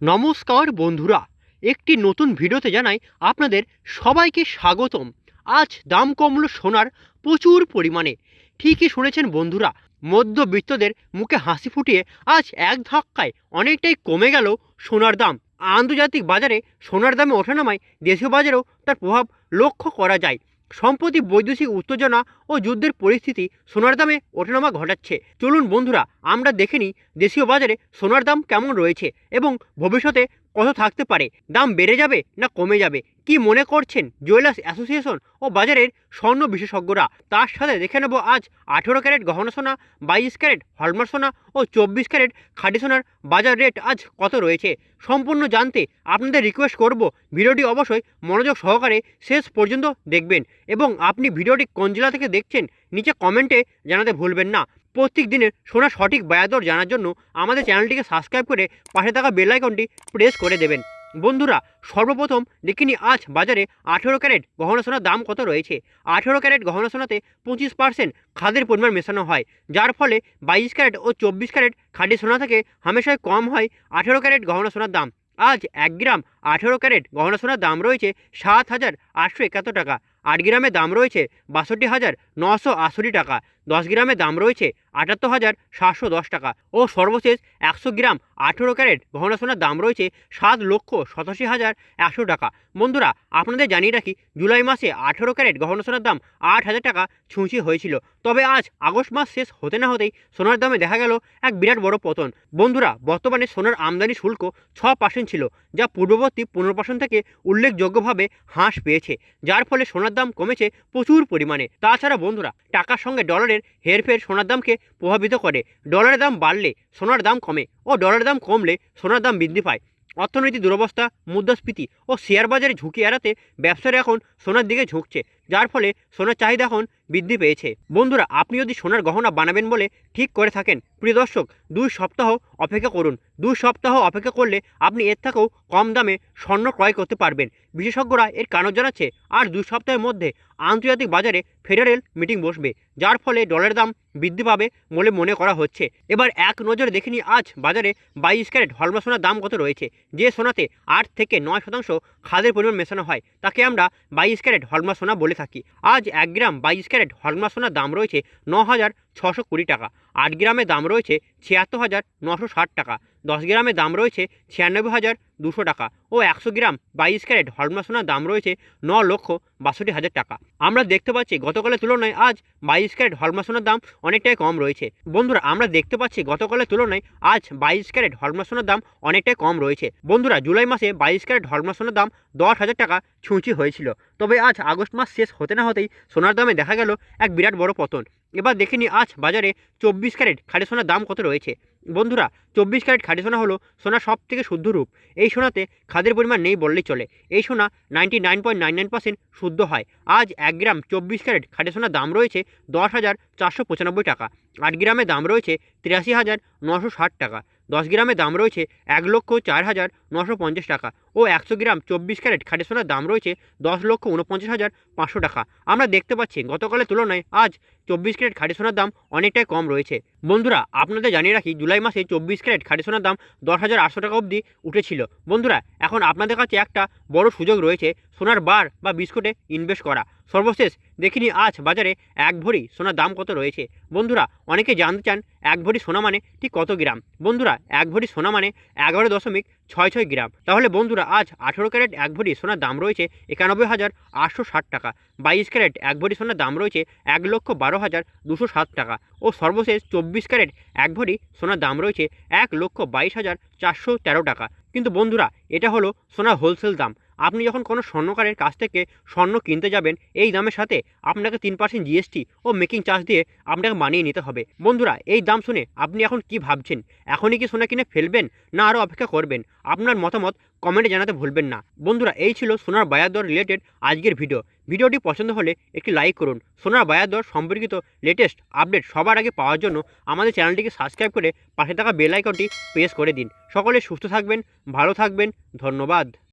নমস্কার বন্ধুরা, একটি নতুন ভিডিওতে জানাই আপনাদের সবাইকে স্বাগতম। আজ দাম কমলো সোনার প্রচুর পরিমাণে। ঠিকই শুনেছেন বন্ধুরা, মধ্যবিত্তদের মুখে হাসি ফুটিয়ে আজ এক ধাক্কায় অনেকটাই কমে গেল সোনার দাম। আন্তর্জাতিক বাজারে সোনার দামে ওঠানামায় দেশীয় বাজারেও তার প্রভাব লক্ষ্য করা যায়। সম্প্রতি বৈদেশিক উত্তেজনা ও যুদ্ধের পরিস্থিতি সোনার দামে ওঠানামা ঘটাচ্ছে। চলুন বন্ধুরা, আমরা দেখে নিই দেশীয় বাজারে সোনার দাম কেমন রয়েছে এবং ভবিষ্যতে কত থাকতে পারে? দাম বেড়ে যাবে না কমে যাবে? কি মনে করছেন জুয়েলার্স অ্যাসোসিয়েশন ও বাজারের স্বর্ণ বিশেষজ্ঞরা? তার সাথে দেখে নেব আজ আঠেরো ক্যারেট গহনা সোনা, বাইশ ক্যারেট হলমার সোনা ও চব্বিশ ক্যারেট খাঁটি সোনার বাজার রেট আজ কত রয়েছে? সম্পূর্ণ জানতে আপনাদের রিকোয়েস্ট করব। ভিডিওটি অবশ্যই মনোযোগ সহকারে শেষ পর্যন্ত দেখবেন এবং আপনি ভিডিওটি কোন জেলা থেকে দেখছেন, নিচে কমেন্টে জানাতে ভুলবেন না। প্রত্যেক দিনের সোনা সঠিক বায়াদর জানার জন্য আমাদের চ্যানেলটিকে সাবস্ক্রাইব করে পাশে থাকা বেল আইকনটি প্রেস করে দেবেন। বন্ধুরা, সর্বপ্রথম দেখিনি আজ বাজারে আঠেরো ক্যারেট গহনা সোনার দাম কত রয়েছে। আঠেরো ক্যারেট গহনা সোনাতে পঁচিশ পার্সেন্ট খাদের পরিমাণ মেশানো হয়, যার ফলে বাইশ ক্যারেট ও চব্বিশ ক্যারেট খাঁটি সোনা থেকে হামেশাই কম হয় আঠেরো ক্যারেট গহনা সোনার দাম। আজ এক গ্রাম আঠেরো ক্যারেট গহনা সোনার দাম রয়েছে সাত হাজার আটশো একাত্তর টাকা, আট গ্রামের দাম রয়েছে বাষট্টি হাজার নশো আশি টাকা। দশ গ্রামের দাম রয়েছে আটাত্তর হাজার সাতশো দশ টাকা ও সর্বশেষ একশো গ্রাম আঠেরো ক্যারেট গহনা সোনার দাম রয়েছে সাত লক্ষ সাতাশি হাজার একশো টাকা। বন্ধুরা, আপনাদের জানিয়ে রাখি, জুলাই মাসে আঠেরো ক্যারেট গহনা সোনার দাম আট হাজার টাকা ছুঁচি হয়েছিল। তবে আজ আগস্ট মাস শেষ হতে না হতেই সোনার দামে দেখা গেল এক বিরাট বড় পতন। বন্ধুরা, বর্তমানে সোনার আমদানি শুল্ক ছ পার্সেন্ট ছিল, যা পূর্ববর্তী পনেরো পার্সেন্ট থেকে উল্লেখযোগ্যভাবে হ্রাস পেয়েছে, যার ফলে সোনার দাম কমেছে প্রচুর পরিমাণে। তাছাড়া বন্ধুরা, টাকার সঙ্গে ডলারের হেরফের সোনার দামকে প্রভাবিত করে। ডলারের দাম বাড়লে সোনার দাম কমে ও ডলারের দাম কমলে সোনার দাম বৃদ্ধি পায়। অর্থনৈতিক দুরবস্থা, মুদ্রাস্ফীতি ও শেয়ার বাজারে ঝুঁকি এড়াতে ব্যবসায়ীরা এখন সোনার দিকে ঝুঁকছে। যার ফলে সোনার চাহিদা এখন বৃদ্ধি পেয়েছে। বন্ধুরা, আপনি যদি সোনার গহনা বানাবেন বলে ঠিক করে থাকেন, প্রিয় দর্শক, দুই সপ্তাহ অপেক্ষা করুন। দুই সপ্তাহ অপেক্ষা করলে আপনি এর থেকেও কম দামে স্বর্ণ ক্রয় করতে পারবেন। বিশেষজ্ঞরা এর কারণ জানাচ্ছে, আর দুই সপ্তাহের মধ্যে আন্তর্জাতিক বাজারে ফেডারেল মিটিং বসবে, যার ফলে ডলারের দাম বৃদ্ধি পাবে বলে মনে করা হচ্ছে। এবার এক নজরে দেখিনি আজ বাজারে বাইশ ক্যারেট হলমা সোনার দাম কত রয়েছে, যে সোনাতে আট থেকে নয় শতাংশ খাদের পরিমাণ মেশানো হয়। তাকে আমরা বাইশ ক্যারেট হলমা সোনা বলে থাকি। আজ এক গ্রাম বাইশ ক্যারেট হলমা সোনার দাম রয়েছে ন হাজার ছশো কুড়ি টাকা। আট গ্রামের দাম রয়েছে ছিয়াত্তর হাজার নশো ষাট টাকা। দশ গ্রামের দাম রয়েছে ছিয়ানব্বই হাজার দুশো টাকা ও একশো গ্রাম বাইশ ক্যারেট হলমা সোনার দাম রয়েছে ন লক্ষ বাষট্টি হাজার টাকা। আমরা দেখতে পাচ্ছি গতকালের তুলনায় আজ বাইশ ক্যারেট হলমা সোনার দাম অনেকটাই কম রয়েছে। বন্ধুরা, আমরা দেখতে পাচ্ছি গতকালের তুলনায় আজ বাইশ ক্যারেট হলমা সোনার দাম অনেকটাই কম রয়েছে। বন্ধুরা, জুলাই মাসে বাইশ ক্যারেট হলমা সোনার দাম দশ হাজার টাকা ছুঁচি হয়েছিল। তবে আজ আগস্ট মাস শেষ হতে না হতেই সোনার দামে দেখা গেল এক বিরাট বড় পতন। এবার দেখে আজ বাজারে চব্বিশ ক্যারেট খাড়ি সোনার দাম কত রয়েছে। বন্ধুরা, চব্বিশ ক্যারেট খাঁটি সোনা হলো সোনা সব থেকে শুদ্ধ রূপ। এই সোনাতে খাদের পরিমাণ নেই বললেই চলে। এই সোনা ninety nine point nine nine percent শুদ্ধ হয়। আজ এক গ্রাম চব্বিশ ক্যারেট খাঁটি সোনার দাম রয়েছে দশ হাজার চারশো পঁচানব্বই টাকা। আট গ্রামে দাম রয়েছে তিরাশি হাজার নশো ষাট টাকা। দশ গ্রামে দাম রয়েছে এক লক্ষ চার হাজার নশো পঞ্চাশ টাকা। ও একশো গ্রাম চব্বিশ ক্যারেট খাঁটি সোনার দাম রয়েছে দশ লক্ষ উনপঞ্চাশ হাজার পাঁচশো টাকা। আমরা দেখতে পাচ্ছি, গতকালের তুলনায় আজ চব্বিশ ক্যারেট খাঁটি সোনার দাম অনেকটাই কম রয়েছে। বন্ধুরা, আপনাদের জানিয়ে রাখি, জুলাই মাসে চব্বিশ ক্যারেট খাঁটি সোনার দাম দশ হাজার আটশো টাকা অবধি উঠেছিল। বন্ধুরা, এখন আপনাদের কাছে একটা বড় সুযোগ রয়েছে, সোনার বার বা বিস্কুটে ইনভেস্ট করা। সর্বশেষ দেখিনি আজ বাজারে এক ভরি সোনার দাম কত রয়েছে। বন্ধুরা, অনেকে জানতে চান, এক ভরি সোনা মানে ঠিক কত গ্রাম? বন্ধুরা, এক ভরি সোনা মানে এগারো দশমিক ছয় ছয় গ্রাম। তাহলে বন্ধুরা, আজ আঠেরো ক্যারেট এক ভরি সোনার দাম রয়েছে একানব্বই হাজার আটশো ষাট টাকা। বাইশ ক্যারেট এক ভরি সোনার দাম রয়েছে এক লক্ষ বারো হাজার দুশো সাত টাকা। ও সর্বশেষ চব্বিশ ক্যারেট এক ভরি সোনার দাম রয়েছে এক লক্ষ বাইশ হাজার চারশো তেরো টাকা। কিন্তু বন্ধুরা, এটা হলো সোনার হোলসেল দাম। আপনি যখন কোনো স্বর্ণকারের কাছ থেকে স্বর্ণ কিনতে যাবেন, এই দামের সাথে আপনাকে তিন পার্সেন্ট জিএসটি ও মেকিং চার্জ দিয়ে আপনাকে মানিয়ে নিতে হবে। বন্ধুরা, এই দাম শুনে আপনি এখন কি ভাবছেন? এখনই কি সোনা কিনে ফেলবেন না আরও অপেক্ষা করবেন? আপনার মতামত কমেন্টে জানাতে ভুলবেন না। বন্ধুরা, এই ছিল সোনার বাজার দর রিলেটেড আজকের ভিডিও ভিডিওটি পছন্দ হলে একটি লাইক করুন। সোনার বাজার দর সম্পর্কিত লেটেস্ট আপডেট সবার আগে পাওয়ার জন্য আমাদের চ্যানেলটিকে সাবস্ক্রাইব করে পাশে থাকা বেল আইকনটি প্রেস করে দিন। সকলে সুস্থ থাকবেন, ভালো থাকবেন, ধন্যবাদ।